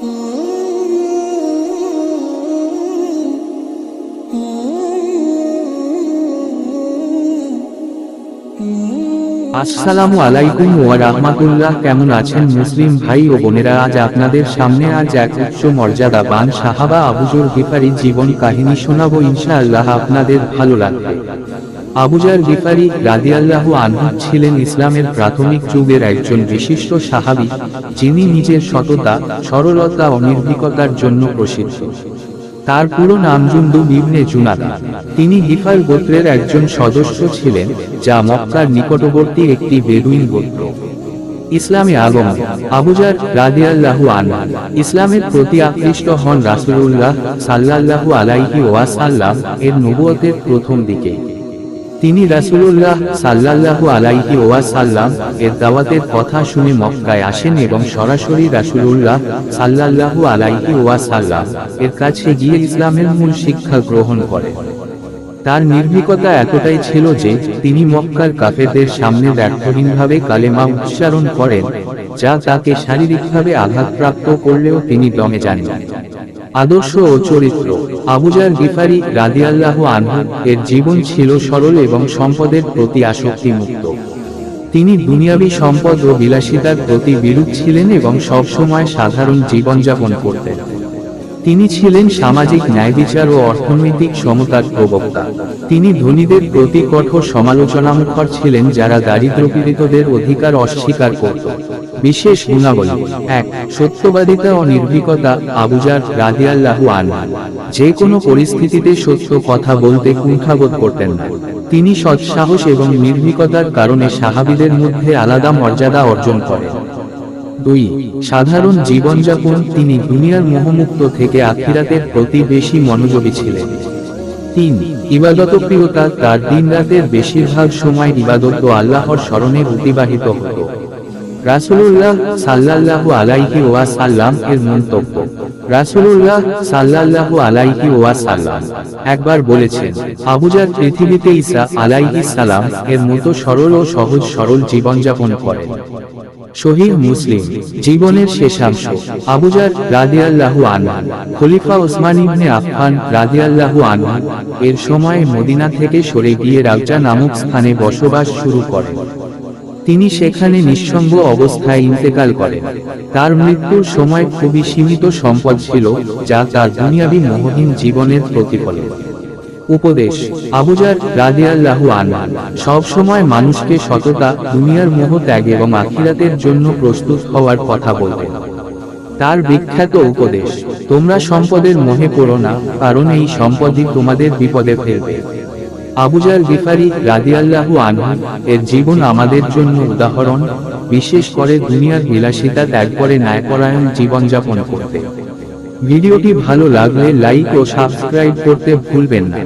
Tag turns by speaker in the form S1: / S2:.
S1: আসসালামু আলাইকুম ওয়া রাহমাতুল্লাহ। কেমন আছেন মুসলিম ভাই ও বোনেরা? আজ আপনাদের সামনে আজ এক উচ্চ মর্যাদাবান সাহাবা আবুজর গিফারি জীবন কাহিনী শোনাবো ইনশাআল্লাহ আপনাদের ভালো লাগবে। আবুজার গিফারি রাদিয়াল্লাহু আনহু ছিলেন ইসলামের প্রাথমিক যুগের একজন বিশিষ্ট সাহাবী যিনি নিজের সততা সরলতা ও নির্ভীকতার জন্য প্রসিদ্ধ তার পুরো নাম জুন্দু ইবনে জুনাদা তিনি হিফার গোত্রের একজন সদস্য ছিলেন যা মক্কার নিকটবর্তী একটি বেদুইন গোত্র ইসলামে আগম আবুজার রাদিয়াল্লাহু আনহু ইসলামের প্রতি আকৃষ্ট হন রাসূলুল্লাহ সাল্লাল্লাহু আলাইহি ওয়াসাল্লাম এর নবুয়তের প্রথম দিকে তিনি রাসূলুল্লাহ সাল্লাল্লাহু আলাইহি ওয়াসাল্লাম এর দাওয়াতের কথা শুনে মক্কায় আসেন এবং সরাসরি রাসূলুল্লাহ সাল্লাল্লাহু আলাইহি ওয়াসাল্লাম এর কাছে গিয়ে ইসলামের মূল শিক্ষা গ্রহণ করেন। তার নির্ভীকতা এতটাই ছিল যে তিনি মক্কার কাফেরদের সামনে ব্যর্থহীনভাবে কালেমা উচ্চারণ করেন, যা তাকে শারীরিকভাবে আঘাতপ্রাপ্ত করলেও তিনি দমে যান আদর্শ ও চরিত্র। আবুজার গিফারি রাদিয়াল্লাহু আনহু এর জীবন ছিল সরল এবং সম্পদের প্রতি আসক্তি মুক্ত তিনি দুনিয়াবী সম্পদ ও বিলাসিতার প্রতি বিরূপ ছিলেন এবং সবসময় সাধারণ জীবনযাপন করতেন। তিনি ছিলেন সামাজিক ন্যায়বিচার ও অর্থনৈতিক সমতার প্রবক্তা। তিনি ধনীদের প্রতি কঠোর সমালোচনামুখর ছিলেন যারা দারিদ্রপীড়িতদের অধিকার অস্বীকার করত। বিশেষ গুণাবলী। এক, সত্যবাদিতা ও নির্ভীকতা আবুজার রাদিয়াল্লাহু আনহু। যে কোনো পরিস্থিতিতে সত্য কথা বলতে কুণ্ঠাবোধ করতেন না। তিনি সৎসাহস এবং নির্ভীকতার কারণে সাহাবীদের মধ্যে আলাদা মর্যাদা অর্জন করেন। দুই, সাধারণ জীবনযাপন। তিনি দুনিয়ার মোহমুক্ত থেকে আখিরাতের প্রতি বেশি মনোযোগী ছিলেন। তিন, ইবাদতপ্রিয়তা। তার দিন রাতের বেশিরভাগ সময় ইবাদত আল্লাহর স্মরণে অতিবাহিত হতো। রাসূলুল্লাহ সাল্লাল্লাহু আলাইহি ওয়াসাল্লাম এর মন্তব্য। রাসূলুল্লাহ সাল্লাল্লাহু আলাইহি ওয়াসাল্লাম একবার বলেছেন আবুজার পৃথিবীতে ঈসা আলাইহিস সালাম এর মতো সরল ও সহজ সরল জীবনযাপন করেন। শহীদ মুসলিম জীবনের শেষাংশ আবুজার রাদিয়াল্লাহু আনহু, খলিফা ওসমান ইবনে আফফান রাদিয়াল্লাহু আনহু এর সময় মদিনা থেকে সরে গিয়ে রাউজা নামক স্থানে বসবাস শুরু করেন। তিনি সেখানে নিঃসঙ্গ অবস্থায় ইন্তেকাল করেন। তার মৃত্যুর সময় খুবই সীমিত সম্পদ ছিল, যা তার দুনিয়াবী মোহহীন জীবনের প্রতিফলন উপদেশ আবুজার রাদিয়াল্লাহু আনহু, সব সময় মানুষকে সততা, দুনিয়ার মোহ ত্যাগ এবং আখিরাতের জন্য প্রস্তুত হওয়ার কথা বলতেন। তার বিখ্যাত উপদেশ, তোমরা সম্পদের মোহে পড়ো না, কারণ এই সম্পদই তোমাদের বিপদে ফেলবে। আবুজার গিফারি রাদিয়াল্লাহু আনহু এর জীবন আমাদের জন্য উদাহরণ, বিশেষ করে দুনিয়ার বিলাসিতা ত্যাগ করে ন্যায়পরায়ণ জীবনযাপন করতে। ভিডিওটি ভালো লাগলে লাইক ও সাবস্ক্রাইব করতে ভুলবেন না।